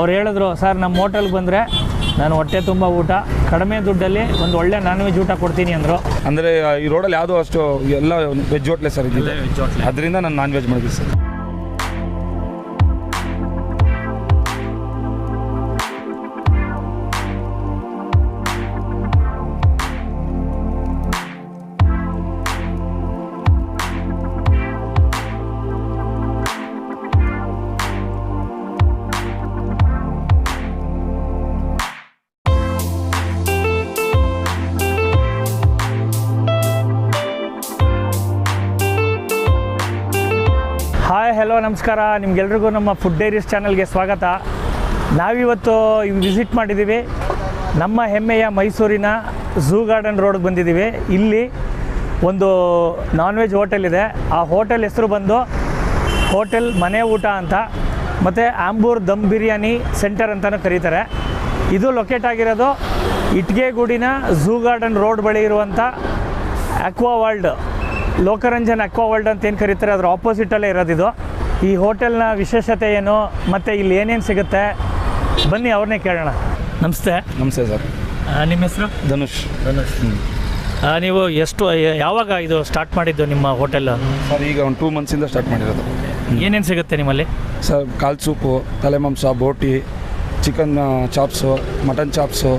ಅವ್ರು ಹೇಳಿದ್ರು ಸರ್ ನಮ್ಮ ಹೋಟೆಲ್ಗೆ ಬಂದರೆ ನಾನು ಹೊಟ್ಟೆ ತುಂಬ ಊಟ ಕಡಿಮೆ ದುಡ್ಡಲ್ಲಿ ಒಂದು ಒಳ್ಳೆ ನಾನ್ ವೆಜ್ ಊಟ ಕೊಡ್ತೀನಿ ಅಂದರು. ಅಂದರೆ ಈ ರೋಡಲ್ಲಿ ಯಾವುದೋ ಅಷ್ಟು ಎಲ್ಲ ವೆಜ್ ಹೋಟ್ಲೆ ಸರ್ ಇದೆ ಅದರಿಂದ ನಾನು ನಾನ್ ವೆಜ್ ಮಾಡಿದ್ವಿ ಸರ್. ಹೆಲೋ, ನಮಸ್ಕಾರ. ನಿಮ್ಗೆಲ್ರಿಗೂ ನಮ್ಮ ಫುಡ್ ಡೈರೀಸ್ ಚಾನಲ್ಗೆ ಸ್ವಾಗತ. ನಾವಿವತ್ತು ವಿಸಿಟ್ ಮಾಡಿದ್ದೀವಿ. ನಮ್ಮ ಹೆಮ್ಮೆಯ ಮೈಸೂರಿನ ಝೂ ಗಾರ್ಡನ್ ರೋಡ್ಗೆ ಬಂದಿದ್ದೀವಿ. ಇಲ್ಲಿ ಒಂದು ನಾನ್ ವೆಜ್ ಹೋಟೆಲ್ ಇದೆ. ಆ ಹೋಟೆಲ್ ಹೆಸರು ಬಂದು ಹೋಟೆಲ್ ಮನೆ ಊಟ ಅಂತ, ಮತ್ತು ಆಂಬೂರ್ ದಮ್ ಬಿರಿಯಾನಿ ಸೆಂಟರ್ ಅಂತಲೂ ಕರೀತಾರೆ. ಇದು ಲೊಕೇಟ್ ಆಗಿರೋದು ಇಟ್ಗೆಗೂಡಿನ ಝೂ ಗಾರ್ಡನ್ ರೋಡ್ ಬಳಿ ಇರುವಂಥ aqua world Lokaranjan aqua world ಅಂತ ಏನು ಕರೀತಾರೆ, ಅದರ ಆಪೋಸಿಟಲ್ಲೇ ಇರೋದಿದು. ಈ ಹೋಟೆಲ್ನ ವಿಶೇಷತೆ ಏನು? ಮತ್ತು ಇಲ್ಲಿ ಏನೇನು ಸಿಗುತ್ತೆ? ಬನ್ನಿ ಅವ್ರನ್ನೇ ಕೇಳೋಣ. ನಮಸ್ತೆ. ನಮಸ್ತೆ ಸರ್. ನಿಮ್ಮ ಹೆಸರು? ಧನುಷ್. ನೀವು ಎಷ್ಟು ಯಾವಾಗ ಇದು ಸ್ಟಾರ್ಟ್ ಮಾಡಿದ್ದು ನಿಮ್ಮ ಹೋಟೆಲ್? ಸರ್ ಈಗ ಒಂದು ಟೂ ಮಂತ್ಸಿಂದ ಸ್ಟಾರ್ಟ್ ಮಾಡಿರೋದು. ಏನೇನು ಸಿಗುತ್ತೆ ನಿಮ್ಮಲ್ಲಿ? ಸರ್ ಕಾಲ್ ಸೂಪು ತಲೆ ಮಾಂಸ ಬೋಟಿ ಚಿಕನ್ ಚಾಪ್ಸು ಮಟನ್ ಚಾಪ್ಸು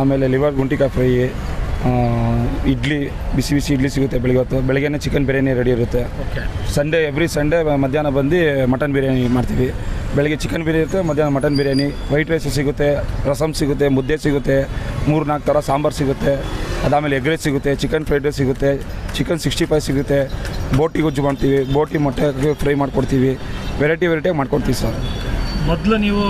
ಆಮೇಲೆ ಲಿವರ್ ಗುಂಟಿಕಾಯಿ ಫ್ರೈ ಇಡ್ಲಿ ಬಿಸಿ ಬಿಸಿ ಇಡ್ಲಿ ಸಿಗುತ್ತೆ ಬೆಳಗ್ಗೆ ಹೊತ್ತು. ಬೆಳಗ್ಗೆನೆ ಚಿಕನ್ ಬಿರಿಯಾನಿ ರೆಡಿ ಇರುತ್ತೆ. ಓಕೆ ಸಂಡೇ ಎವ್ರಿ ಸಂಡೇ ಮಧ್ಯಾಹ್ನ ಬಂದು ಮಟನ್ ಬಿರಿಯಾನಿ ಮಾಡ್ತೀವಿ. ಬೆಳಗ್ಗೆ ಚಿಕನ್ ಬಿರಿಯಾನಿ ಇರುತ್ತೆ ಮಧ್ಯಾಹ್ನ ಮಟನ್ ಬಿರಿಯಾನಿ ವೈಟ್ ರೈಸ್ ಸಿಗುತ್ತೆ ರಸಮ್ ಸಿಗುತ್ತೆ ಮುದ್ದೆ ಸಿಗುತ್ತೆ ಮೂರು ನಾಲ್ಕು ಥರ ಸಾಂಬಾರು ಸಿಗುತ್ತೆ. ಅದಾದಮೇಲೆ ಎಗ್ ರೈಸ್ ಸಿಗುತ್ತೆ ಚಿಕನ್ ಫ್ರೈಡ್ ರೈಸ್ ಸಿಗುತ್ತೆ ಚಿಕನ್ ಸಿಕ್ಸ್ಟಿ ಫೈವ್ ಸಿಗುತ್ತೆ. ಬೋಟಿ ಗೊಜ್ಜು ಮಾಡ್ತೀವಿ ಬೋಟಿ ಮೊಟ್ಟೆ ಫ್ರೈ ಮಾಡ್ಕೊಡ್ತೀವಿ. ವೆರೈಟಿ ವೆರೈಟಿ ಮಾಡ್ಕೊಡ್ತೀವಿ ಸರ್. ಮೊದಲು ನೀವು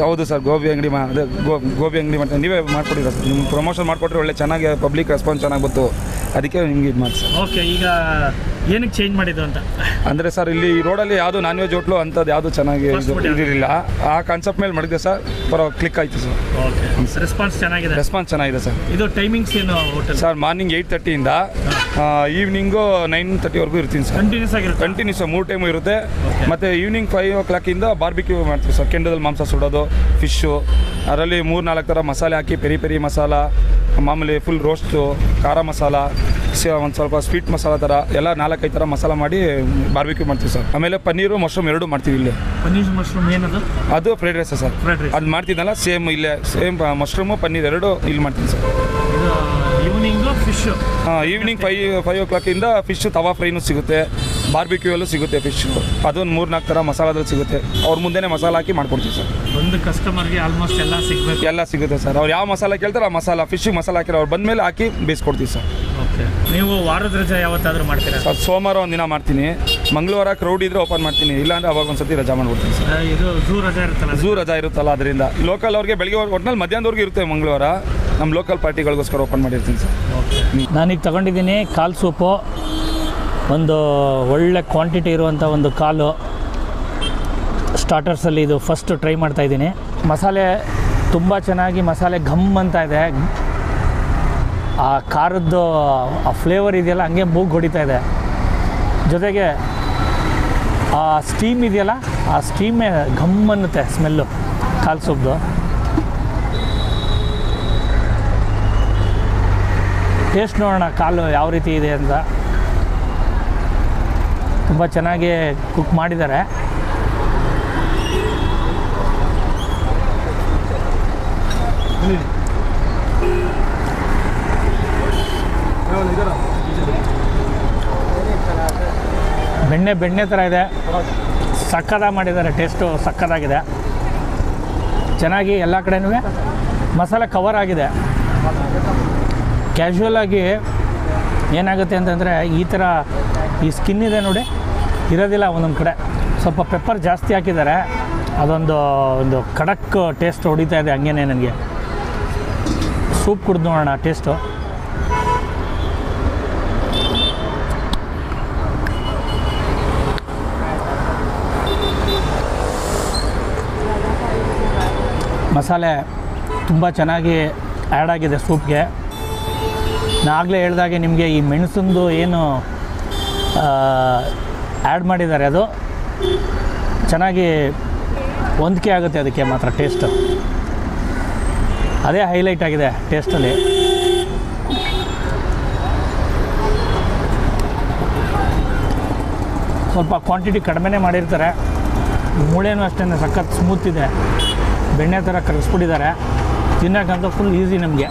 ಹೌದು ಸರ್ ಗೋಬಿ ಅಂಗಡಿ ಮಾ ಅದೇ ಗೋ ಗೋಬಿ ಅಂಗಡಿ ಮಾಡ್ತೀನಿ ನೀವೇ ಮಾಡ್ಕೊಟ್ಟಿರ ಸರ್ ನಿಮ್ಮ ಪ್ರಮೋಷನ್ ಮಾಡಿಕೊಟ್ರೆ ಒಳ್ಳೆ ಚೆನ್ನಾಗಿ ಪಬ್ಲಿಕ್ ರೆಸ್ಪಾನ್ಸ್ ಚೆನ್ನಾಗಿ ಬಂತು ಅದಕ್ಕೆ ನಿಮ್ಗೆ ಇದು ಮಾಡಿ ಸರ್ ಓಕೆ ಈಗ ಏನಕ್ಕೆ ಚೇಂಜ್ ಮಾಡಿದ್ದು ಅಂತ? ಅಂದರೆ ಸರ್ ಇಲ್ಲಿ ಈ ರೋಡಲ್ಲಿ ಯಾವುದು ನಾನ್ ವೆಜ್ ಹೋಟ್ಲು ಅಂಥದ್ದು ಯಾವುದು ಚೆನ್ನಾಗಿ Fast food ಯಾವ್ದು? ಇರಲಿಲ್ಲ ಆ ಕಾನ್ಸೆಪ್ಟ್ ಮೇಲೆ ಮಾಡಿದೆ ಸರ್. ಪರ ಕ್ಲಿಕ್ ಆಯಿತು ಸರ್. ಓಕೆ ರೆಸ್ಪಾನ್ಸ್ ಚೆನ್ನಾಗಿದೆ. ರೆಸ್ಪಾನ್ಸ್ ಚೆನ್ನಾಗಿದೆ ಸರ್. ಇದು ಟೈಮಿಂಗ್ಸ್ ಏನು ಹೋಟೆಲ್ ಸರ್ ಮಾರ್ನಿಂಗ್ ಏಯ್ಟ್ ತರ್ಟಿಯಿಂದ ಈವ್ನಿಂಗು ನೈನ್ ತರ್ಟಿವರೆಗೂ ಇರ್ತೀನಿ ಸರ್. ಕಂಟಿನ್ಯೂಸ್ ಆಗಿರುತ್ತೆ? ಕಂಟಿನ್ಯೂಸ್ ಮೂರು ಟೈಮು ಇರುತ್ತೆ. ಮತ್ತು ಈವ್ನಿಂಗ್ ಫೈವ್ ಓ ಕ್ಲಾಕಿಂದ ಬಾರ್ಬಿಕ್ಯೂ ಮಾಡ್ತೀವಿ ಸರ್. ಕೆಂಡದಲ್ಲಿ ಮಾಂಸ ಸುಡೋದು ಫಿಶ್ಶು ಅದರಲ್ಲಿ ಮೂರು ನಾಲ್ಕು ಥರ ಮಸಾಲೆ ಹಾಕಿ ಪೆರಿ ಪೆರಿ ಮಸಾಲ ಮಾಮೂಲಿ ಫುಲ್ ರೋಸ್ಟು ಖಾರ ಮಸಾಲ ಒಂದು ಸ್ವಲ್ಪ ಸ್ವೀಟ್ ಮಸಾಲ ಥರ ಎಲ್ಲ ನಾಲ್ಕೈದು ಥರ ಮಸಾಲ ಮಾಡಿ ಬಾರ್ಬಿಕ್ಯೂ ಮಾಡ್ತೀವಿ ಸರ್. ಆಮೇಲೆ ಪನ್ನೀರು ಮಶ್ರೂಮ್ ಎರಡು ಮಾಡ್ತೀವಿ ಇಲ್ಲಿ. ಪನ್ನೀರ್ ಮಶ್ರೂಮ್ ಏನದು? ಅದು fried rice sir. Fried rice ಅದು ಮಾಡ್ತಿದ್ದಲ್ಲ ಸೇಮ್ ಇಲ್ಲೇ ಸೇಮ್ ಮಶ್ರೂಮು ಪನ್ನೀರ್ ಎರಡು ಇಲ್ಲಿ ಮಾಡ್ತೀನಿ ಸರ್. ಇದು evening fish evening five five ಓ ಕ್ಲಾಕಿಂದ ಫಿಶ್ ತವಾ ಫ್ರೈನು ಸಿಗುತ್ತೆ. ಬಾರ್ಬಿಕ್ಯೂ ಅಲ್ಲೂ ಸಿಗುತ್ತೆ ಫಿಶ್ ಅದೊಂದು ಮೂರು ನಾಲ್ಕು ಥರ ಮಸಾಲದಲ್ಲಿ ಸಿಗುತ್ತೆ. ಅವ್ರ ಮುಂದೆನೇ ಮಸಾಲ ಹಾಕಿ ಮಾಡ್ಕೊಡ್ತೀವಿ ಸರ್. ಒಂದು ಕಸ್ಟಮರ್ಗೆ ಆಲ್ಮೋಸ್ಟ್ ಎಲ್ಲ ಸಿಗಬೇಕು. ಎಲ್ಲ ಸಿಗುತ್ತೆ ಸರ್. ಅವ್ರು ಯಾವ ಮಸಾಲ ಕೇಳ್ತಾರೆ ಆ ಮಸಾಲ ಫಿಶ್ ಮಸಾಲ ಹಾಕಿರೋ ಅವ್ರು ಬಂದಮೇಲೆ ಹಾಕಿ ಬೇಯಿಸ್ಕೊಡ್ತೀವಿ ಸರ್. ಓಕೆ. ನೀವು ವಾರದ ರಜಾ ಯಾವತ್ತಾದರೂ ಮಾಡ್ತೀರಾ? ಸರ್ ಸೋಮವಾರ ಒಂದು ದಿನ ಮಾಡ್ತೀನಿ. ಮಂಗಳವಾರ ಕ್ರೌಡ್ ಇದ್ರೆ ಓಪನ್ ಮಾಡ್ತೀನಿ. ಇಲ್ಲಾಂದ್ರೆ ಅವಾಗ ಒಂದ್ಸತಿ ರಜಾ ಮಾಡ್ಬಿಡ್ತೀನಿ ಸರ್. ಇದು ಝೂ ರಜಾ ಇರುತ್ತಲ್ಲ? ಝೂ ರಜಾ ಇರುತ್ತಲ್ಲ ಅದರಿಂದ. ಲೋಕಲ್ ಅವ್ರಿಗೆ ಬೆಳಿಗ್ಗೆ ಒಟ್ಟಿನಲ್ಲಿ ಮಧ್ಯಾಹ್ನದವರೆಗೂ ಇರುತ್ತೆ ಮಂಗಳವಾರ. ನಮ್ಮ ಲೋಕಲ್ ಪಾರ್ಟಿಗಳಿಗೋಸ್ಕರ ಓಪನ್ ಮಾಡಿರ್ತೀನಿ ಸರ್. ನಾನೀಗ ತಗೊಂಡಿದ್ದೀನಿ ಕಾಲು ಸೂಪು. ಒಂದು ಒಳ್ಳೆ ಕ್ವಾಂಟಿಟಿ ಇರುವಂಥ ಒಂದು ಕಾಲು. ಸ್ಟಾರ್ಟರ್ಸಲ್ಲಿ ಇದು ಫಸ್ಟ್ ಟ್ರೈ ಮಾಡ್ತಾ ಇದ್ದೀನಿ. ಮಸಾಲೆ ತುಂಬ ಚೆನ್ನಾಗಿ ಮಸಾಲೆ ಘಮ್ ಅಂತ ಇದೆ. ಆ ಖಾರದ್ದು ಆ ಫ್ಲೇವರ್ ಇದೆಯಲ್ಲ, ಹಂಗೆ ಮೂಗು ಹೊಡಿತಾ ಇದೆ. ಜೊತೆಗೆ ಆ ಸ್ಟೀಮ್ ಇದೆಯಲ್ಲ, ಆ ಸ್ಟೀಮೇ ಘಮ್ ಅನ್ನುತ್ತೆ ಸ್ಮೆಲ್ಲು ಕಾಲು ಸೂಪ್ದು. ಟೇಸ್ಟ್ ನೋಡೋಣ, ಕಾಲು ಯಾವ ರೀತಿ ಇದೆ ಅಂತ. ತುಂಬ ಚೆನ್ನಾಗಿ ಕುಕ್ ಮಾಡಿದ್ದಾರೆ. ಬೆಣ್ಣೆ ಬೆಣ್ಣೆ ಥರ ಇದೆ. ಸಕ್ಕದಾಗಿ ಮಾಡಿದ್ದಾರೆ ಟೇಸ್ಟು ಸಕ್ಕದಾಗಿದೆ. ಚೆನ್ನಾಗಿ ಎಲ್ಲ ಕಡೆನೂ ಮಸಾಲೆ ಕವರ್ ಆಗಿದೆ. ಕ್ಯಾಶುವಲ್ ಆಗಿ ಏನಾಗುತ್ತೆ ಅಂತಂದರೆ ಈ ಥರ ಈ ಸ್ಕಿನ್ ಇದೆ ನೋಡಿ, ಇರೋದಿಲ್ಲ ಒಂದೊಂದು ಕಡೆ. ಸ್ವಲ್ಪ ಪೆಪ್ಪರ್ ಜಾಸ್ತಿ ಹಾಕಿದ್ದಾರೆ. ಅದೊಂದು, ಒಂದು ಖಡಕ್ ಟೇಸ್ಟ್ ಹೊಡಿತಾ ಇದೆ ಹಂಗೇನೆ ನನಗೆ. ಸೂಪ್ ಕುಡ್ದು ನೋಡೋಣ ಟೇಸ್ಟು ಮಸಾಲೆ ತುಂಬ ಚೆನ್ನಾಗಿ ಆ್ಯಡ್ ಆಗಿದೆ ಸೂಪ್ಗೆ ನಾಗಲೇ ಹೇಳಿದಾಗೆ ನಿಮಗೆ ಈ ಮೆಣಸಂದು ಏನು ಆ್ಯಡ್ ಮಾಡಿದ್ದಾರೆ ಅದು? ಚೆನ್ನಾಗಿ ಹೊಂದಿಕೆ ಆಗುತ್ತೆ ಅದಕ್ಕೆ ಮಾತ್ರ ಟೇಸ್ಟ್ ಅದೇ ಹೈಲೈಟ್ ಆಗಿದೆ ಟೇಸ್ಟಲ್ಲಿ ಸ್ವಲ್ಪ ಕ್ವಾಂಟಿಟಿ ಕಡಿಮೆನೇ ಮಾಡಿರ್ತಾರೆ. ಮೂಳೆನೂ ಅಷ್ಟೇ ಸಖತ್ ಸ್ಮೂತ್ ಇದೆ. ಬೆಣ್ಣೆ ಥರ ಕರಗಿಸ್ಬಿಟ್ಟಿದ್ದಾರೆ ತಿನ್ನೋಕ್ಕಂತ ಫುಲ್ ಈಸಿ ನಮಗೆ.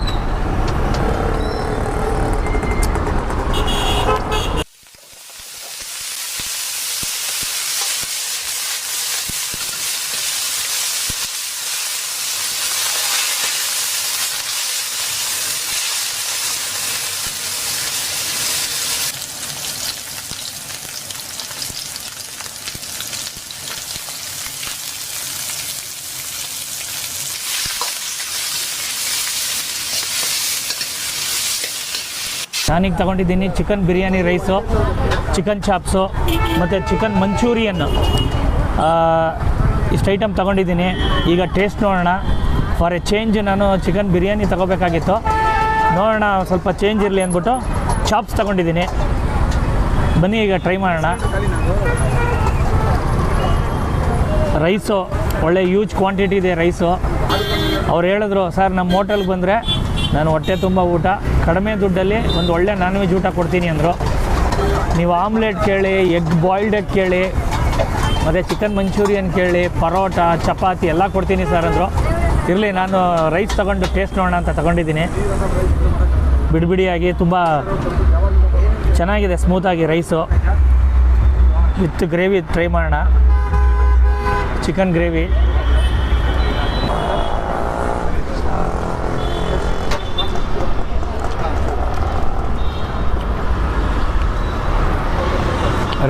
ನಾನೀಗ ತಗೊಂಡಿದ್ದೀನಿ chicken biryani rice, chicken chops, ಮತ್ತು ಚಿಕನ್ ಮಂಚೂರಿಯನ್. ಇಷ್ಟು ಐಟಮ್ ತಗೊಂಡಿದ್ದೀನಿ. ಈಗ ಟೇಸ್ಟ್ ನೋಡೋಣ. ಫಾರ್ ಎ ಚೇಂಜ್ ನಾನು ಚಿಕನ್ ಬಿರಿಯಾನಿ ತಗೋಬೇಕಾಗಿತ್ತು. ನೋಡೋಣ ಸ್ವಲ್ಪ ಚೇಂಜ್ ಇರಲಿ ಅಂದ್ಬಿಟ್ಟು ಚಾಪ್ಸ್ ತಗೊಂಡಿದ್ದೀನಿ. ಬನ್ನಿ, ಈಗ ಟ್ರೈ ಮಾಡೋಣ. ರೈಸು, ಒಳ್ಳೆ ಯೂಜ್ ಕ್ವಾಂಟಿಟಿ ಇದೆ ರೈಸು. ಅವ್ರು ಹೇಳಿದ್ರು, ಸರ್ ನಮ್ಮ ಹೋಟೆಲ್ಗೆ ಬಂದರೆ ನಾನು ಹೊಟ್ಟೆ ತುಂಬ ಊಟ. ಕಡಿಮೆ ದುಡ್ಡಲ್ಲಿ ಒಂದು ಒಳ್ಳೆ ನಾನ್ ವೆಜ್ ಊಟ ಕೊಡ್ತೀನಿ ಅಂದರು. ನೀವು ಆಮ್ಲೆಟ್ ಕೇಳಿ ಎಗ್ ಬಾಯ್ಲ್ಡ್ ಎಗ್ ಕೇಳಿ, ಮತ್ತು ಚಿಕನ್ ಮಂಚೂರಿಯನ್ ಕೇಳಿ, ಪರೋಟ, ಚಪಾತಿ ಎಲ್ಲ ಕೊಡ್ತೀನಿ ಸರ್ ಅಂದರು. ಇರಲಿ, ನಾನು ರೈಸ್ ತಗೊಂಡು ಟೇಸ್ಟ್ ನೋಡೋಣ ಅಂತ ತಗೊಂಡಿದ್ದೀನಿ. ಬಿಡಿಬಿಡಿಯಾಗಿ ತುಂಬ ಚೆನ್ನಾಗಿದೆ ಸ್ಮೂತಾಗಿ ರೈಸು ವಿತ್ ಗ್ರೇವಿ ಟ್ರೈ ಮಾಡೋಣ. ಚಿಕನ್ ಗ್ರೇವಿ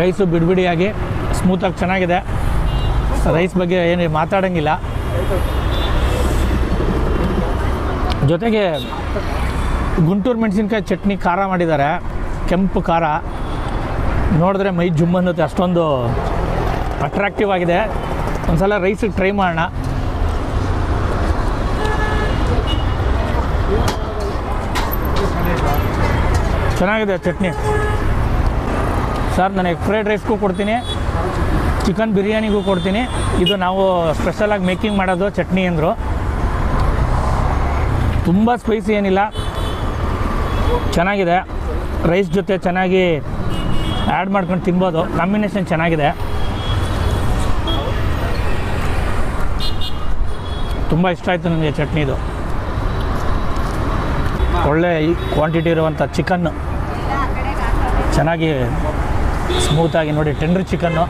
ರೈಸು ಬಿಡಿಬಿಡಿಯಾಗಿ ಸ್ಮೂತಾಗಿ ಚೆನ್ನಾಗಿದೆ. ರೈಸ್ ಬಗ್ಗೆ ಏನು ಮಾತಾಡೋಂಗಿಲ್ಲ. ಜೊತೆಗೆ ಗುಂಟೂರು ಮೆಣಸಿನ್ಕಾಯಿ ಚಟ್ನಿ ಖಾರ ಮಾಡಿದ್ದಾರೆ. ಕೆಂಪು ಖಾರ. ನೋಡಿದ್ರೆ ಮೈ ಜುಮ್ ಅನ್ನುತ್ತೆ. ಅಷ್ಟೊಂದು ಅಟ್ರಾಕ್ಟಿವ್ ಆಗಿದೆ. ಒಂದ್ಸಲ ರೈಸಿಗೆ ಟ್ರೈ ಮಾಡೋಣ. ಚೆನ್ನಾಗಿದೆ ಚಟ್ನಿ. ಸರ್ ನಾನು ಎಗ್ ಫ್ರೈಡ್ ರೈಸ್ಗೂ ಕೊಡ್ತೀನಿ ಚಿಕನ್ ಬಿರಿಯಾನಿಗೂ ಕೊಡ್ತೀನಿ. ಇದು ನಾವು ಸ್ಪೆಷಲಾಗಿ ಮೇಕಿಂಗ್ ಮಾಡೋದು ಚಟ್ನಿ ಅಂದರು. ತುಂಬ ಸ್ಪೈಸಿ ಏನಿಲ್ಲ. ಚೆನ್ನಾಗಿದೆ. ರೈಸ್ ಜೊತೆ ಚೆನ್ನಾಗಿ ಆ್ಯಡ್ ಮಾಡ್ಕೊಂಡು ತಿನ್ಬೋದು. ಕಾಂಬಿನೇಷನ್ ಚೆನ್ನಾಗಿದೆ. ತುಂಬ ಇಷ್ಟ ಆಯಿತು ನನಗೆ ಚಟ್ನಿದು ಒಳ್ಳೆ ಕ್ವಾಂಟಿಟಿ ಇರುವಂಥ ಚಿಕನ್ನು ಚೆನ್ನಾಗಿ ಸ್ಮೂತಾಗಿ ನೋಡಿ ಟೆಂಡರ್ ಚಿಕನ್ನು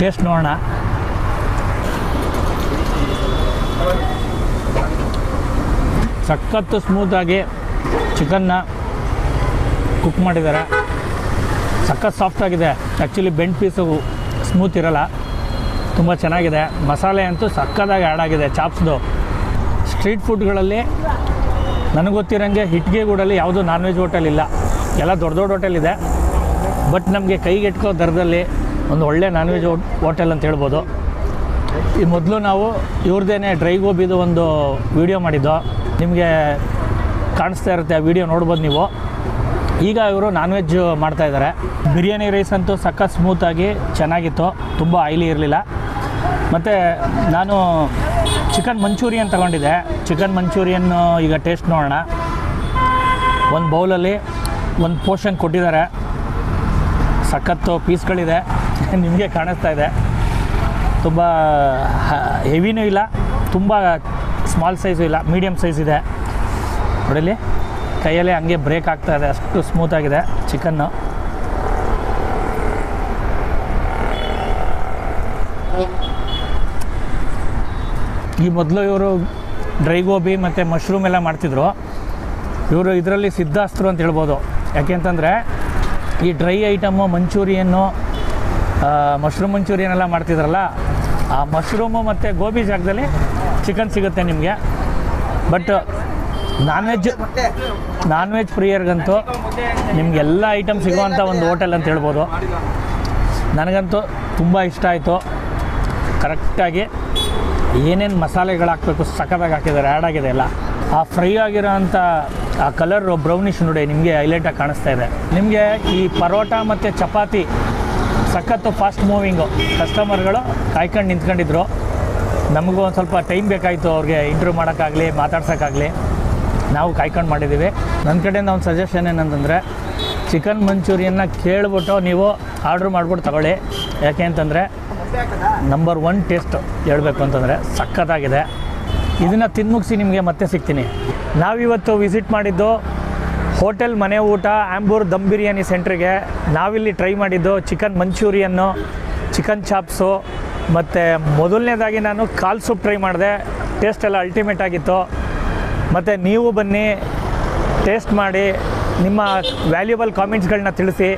ಟೇಸ್ಟ್ ನೋಡೋಣ. ಸಖತ್ತು ಸ್ಮೂತಾಗಿ ಚಿಕನ್ನ ಕುಕ್ ಮಾಡಿದ್ದಾರೆ. ಸಖತ್ ಸಾಫ್ಟ್ ಆಗಿದೆ. ಆ್ಯಕ್ಚುಲಿ ಬೆಂಡ್ ಪೀಸು ಸ್ಮೂತ್ ಇರಲ್ಲ. ತುಂಬ ಚೆನ್ನಾಗಿದೆ. ಮಸಾಲೆ ಅಂತೂ ಸಕ್ಕದಾಗಿ ಆ್ಯಡ್ ಆಗಿದೆ ಚಾಪ್ಸ್ದು ಸ್ಟ್ರೀಟ್ ಫುಡ್ಗಳಲ್ಲಿ ನನಗೆ ಗೊತ್ತಿರೋಂಗೆ ಹಿಟ್ಗೆಗೂಡಲ್ಲಿ ಯಾವುದೂ ನಾನ್ ವೆಜ್ ಹೋಟೆಲ್ ಇಲ್ಲ. ಎಲ್ಲ ದೊಡ್ಡ ದೊಡ್ಡ ಹೋಟೆಲ್ ಇದೆ. ಬಟ್ ನಮಗೆ ಕೈಗೆಟ್ಕೋ ದರದಲ್ಲಿ ಒಂದು ಒಳ್ಳೆ ನಾನ್ ವೆಜ್ ಹೋಟೆಲ್ ಅಂತ ಹೇಳ್ಬೋದು. ಈ ಮೊದಲು ನಾವು ಇವ್ರದ್ದೇನೆ ಡ್ರೈ ಗೋಬಿದು ಒಂದು ವಿಡಿಯೋ ಮಾಡಿದ್ದು. ನಿಮಗೆ ಕಾಣಿಸ್ತಾ ಇರುತ್ತೆ ಆ ವಿಡಿಯೋ ನೋಡ್ಬೋದು ನೀವು. ಈಗ ಇವರು ನಾನ್ ವೆಜ್ ಮಾಡ್ತಾಯಿದ್ದಾರೆ ಬಿರಿಯಾನಿ ರೈಸ್ ಅಂತೂ ಸಖತ್ ಸ್ಮೂತಾಗಿ ಚೆನ್ನಾಗಿತ್ತು. ತುಂಬ ಆಯ್ಲಿ ಇರಲಿಲ್ಲ. ಮತ್ತು ನಾನು ಚಿಕನ್ ಮಂಚೂರಿಯನ್ ತಗೊಂಡಿದ್ದೆ. ಚಿಕನ್ ಮಂಚೂರಿಯನ್ ಈಗ ಟೇಸ್ಟ್ ನೋಡೋಣ. ಒಂದು ಬೌಲಲ್ಲಿ ಒಂದು ಪೋರ್ಷನ್ ಕೊಟ್ಟಿದ್ದಾರೆ. ಸಖತ್ತು ಪೀಸ್ಗಳಿದೆ. ನಿಮಗೆ ಕಾಣಿಸ್ತಾ ಇದೆ. ತುಂಬ ಹೆವಿನೂ ಇಲ್ಲ, ತುಂಬ ಸ್ಮಾಲ್ ಸೈಜು ಇಲ್ಲ ಮೀಡಿಯಮ್ ಸೈಜ್ ಇದೆ. ನೋಡಲಿ ಕೈಯಲ್ಲಿ ಹಂಗೆ ಬ್ರೇಕ್ ಆಗ್ತಾ ಇದೆ, ಅಷ್ಟು ಸ್ಮೂತಾಗಿದೆ ಚಿಕನ್ನು. ಈ ಮೊದಲು ಇವರು ಡ್ರೈ ಗೋಬಿ ಮತ್ತು ಮಶ್ರೂಮ್ ಎಲ್ಲ ಮಾಡ್ತಿದ್ರು. ಇವರು ಇದರಲ್ಲಿ ಸಿದ್ಧಾಸ್ತ್ರು ಅಂತ ಹೇಳ್ಬೋದು. ಯಾಕೆಂತಂದರೆ ಈ ಡ್ರೈ ಐಟಮು ಮಂಚೂರಿಯನ್ನು ಮಶ್ರೂಮ್ ಮಂಚೂರಿಯನ್ ಎಲ್ಲ ಮಾಡ್ತಿದ್ರಲ್ಲ, ಆ ಮಶ್ರೂಮು ಮತ್ತು ಗೋಬಿ ಜಾಗದಲ್ಲಿ ಚಿಕನ್ ಸಿಗುತ್ತೆ ನಿಮಗೆ. But non veg non veg ಪ್ರಿಯರ್ಗಂತೂ ನಿಮಗೆಲ್ಲ ಐಟಮ್ ಸಿಗುವಂಥ ಒಂದು ಹೋಟೆಲ್ ಅಂತ ಹೇಳ್ಬೋದು. ನನಗಂತೂ ತುಂಬ ಇಷ್ಟ ಆಯಿತು. ಕರೆಕ್ಟಾಗಿ ಏನೇನು ಮಸಾಲೆಗಳು ಹಾಕಬೇಕು ಸಖತ್ತಾಗಿ ಹಾಕಿದ್ದಾರೆ ಆ್ಯಡ್ ಆಗಿದೆ ಎಲ್ಲ. ಆ ಫ್ರೈ ಆಗಿರೋ ಅಂಥ ಆ ಕಲರ್ ಬ್ರೌನಿಶ್ ನೋಡಿ ನಿಮಗೆ ಹೈಲೈಟಾಗಿ ಕಾಣಿಸ್ತಾ ಇದೆ. ನಿಮಗೆ ಈ ಪರೋಟ ಮತ್ತು ಚಪಾತಿ ಸಖತ್ತು ಫಾಸ್ಟ್ ಮೂವಿಂಗು ಕಸ್ಟಮರ್ಗಳು ಕಾಯ್ಕೊಂಡು ನಿಂತ್ಕೊಂಡಿದ್ರು. ನಮಗೂ ಒಂದು ಸ್ವಲ್ಪ ಟೈಮ್ ಬೇಕಾಯಿತು ಅವ್ರಿಗೆ ಇಂಟರ್ವ್ಯೂ ಮಾಡೋಕ್ಕಾಗಲಿ, ಮಾತಾಡ್ಸೋಕ್ಕಾಗಲಿ. ನಾವು ಕಾಯ್ಕೊಂಡು ಮಾಡಿದ್ದೀವಿ ನನ್ನ ಕಡೆಯಿಂದ ಒಂದು ಸಜೆಷನ್ ಏನಂತಂದರೆ ಚಿಕನ್ ಮಂಚೂರಿಯನ್ನ ಕೇಳಿಬಿಟ್ಟು ನೀವು ಆರ್ಡ್ರ್ ಮಾಡ್ಬಿಟ್ಟು ತಗೊಳ್ಳಿ. ಯಾಕೆ ಅಂತಂದರೆ ನಂಬರ್ ಒನ್ ಟೇಸ್ಟ್ ಹೇಳಬೇಕು ಅಂತಂದರೆ ಸಖತ್ತಾಗಿದೆ. ಇದನ್ನು ತಿನ್ಮುಗಿಸಿ ನಿಮಗೆ ಮತ್ತೆ ಸಿಗ್ತೀನಿ. ನಾವಿವತ್ತು ವಿಸಿಟ್ ಮಾಡಿದ್ದು ಹೋಟೆಲ್ ಮನೆ ಊಟ, ಆಂಬೂರ್ ದಮ್ ಬಿರಿಯಾನಿ ಸೆಂಟ್ರಿಗೆ. ನಾವಿಲ್ಲಿ ಟ್ರೈ ಮಾಡಿದ್ದು ಚಿಕನ್ ಮಂಚೂರಿಯನ್ನು ಚಿಕನ್ ಚಾಪ್ಸು ಮತ್ತು ಮೊದಲನೇದಾಗಿ ನಾನು ಕಾಲ್ ಸೂಪ್ ಟ್ರೈ ಮಾಡಿದೆ. ಟೇಸ್ಟ್ ಎಲ್ಲ ಅಲ್ಟಿಮೇಟ್ ಆಗಿತ್ತು. ಮತ್ತು ನೀವು ಬನ್ನಿ ಟೇಸ್ಟ್ ಮಾಡಿ, ನಿಮ್ಮ ವ್ಯಾಲ್ಯೂಬಲ್ ಕಾಮೆಂಟ್ಸ್ಗಳನ್ನ ತಿಳಿಸಿ.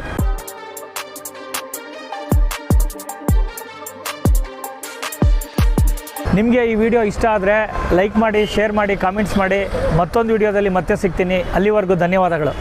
ನಿಮಗೆ ಈ ವಿಡಿಯೋ ಇಷ್ಟ ಆದರೆ ಲೈಕ್ ಮಾಡಿ ಶೇರ್ ಮಾಡಿ ಕಾಮೆಂಟ್ಸ್ ಮಾಡಿ. ಮತ್ತೊಂದು ವಿಡಿಯೋದಲ್ಲಿ ಮತ್ತೆ ಸಿಗ್ತೀನಿ. ಅಲ್ಲಿವರೆಗೂ ಧನ್ಯವಾದಗಳು.